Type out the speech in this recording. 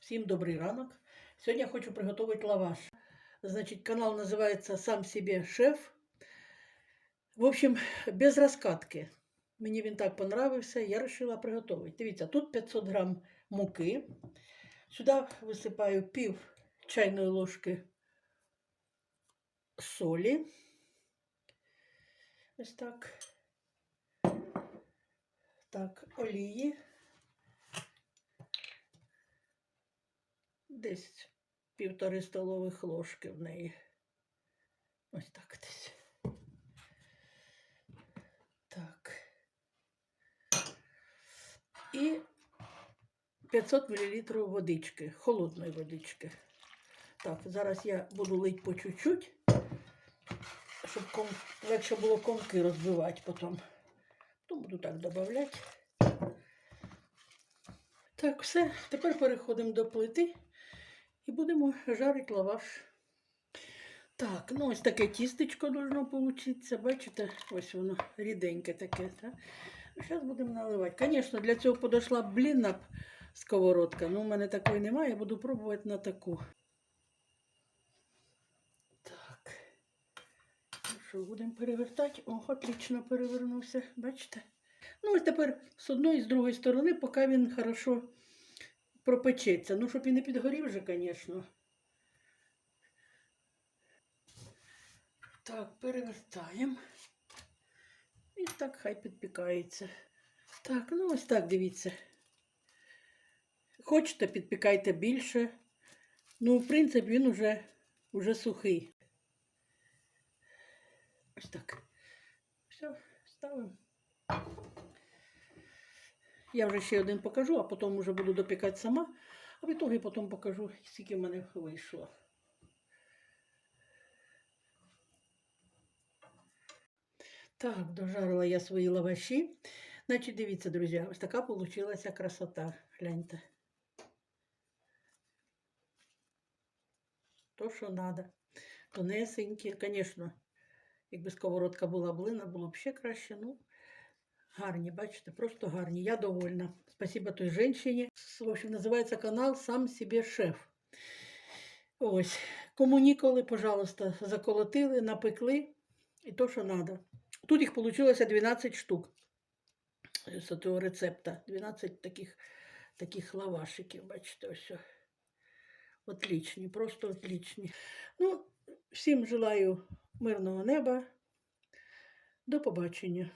Всім добрий ранок. Сьогодні я хочу приготувати лаваш. Значить, канал називається Сам себе шеф. В общем, без розкатки. Мені він так понравився, я вирішила приготувати. Дивіться, тут 500 грам муки. Сюди висипаю пів чайної ложки солі. Ось так. Так, олії. Десь півтори столових ложки в неї. Ось так десь. Так. І 500 мл водички, холодної водички. Так, зараз я буду лить по чуть-чуть, щоб ком... легше було комки розбивати потім. То буду так додавати. Так, все. Тепер переходимо до плити і будемо жарити лаваш. Так, ну ось таке тістечко должно получитися. Бачите, ось воно ріденьке таке. Так? Зараз будемо наливати. Звісно, для цього подошла блінна сковородка. Ну, у мене такої немає, я буду пробувати на таку. Так. Ну що, будемо перевертати? О, отлично перевернувся. Бачите? Ну, ось тепер з одної і з другої сторони, поки він хорошо пропечеться. Ну, щоб і не підгорів вже, звісно. Так, перевертаємо. І так хай підпікається. Так, ну ось так дивіться. Хочете, підпікайте більше. Ну, в принципі, він уже, уже сухий. Ось так. Все, ставимо. Я вже ще один покажу, а потім вже буду допікати сама. А в ітогі потім покажу, скільки в мене вийшло. Так, дожарила я свої лаваші. Значить, дивіться, друзі, ось така получилася красота. Гляньте. То, що треба. Тонесенькі, звісно, якби сковородка була блина, було б ще краще. Ну, гарні, бачите, просто гарні. Я довольна. Спасибо той жінці. В общем, називається канал Сам себе шеф. Ось. Кому ніколи, пожалуйста, заколотили, напекли. І то, що треба. Тут їх вийшло 12 штук з цього рецепта. 12 таких, таких лавашиків, бачите, ось. Отлічні, просто отлічні. Ну, всім желаю мирного неба. До побачення.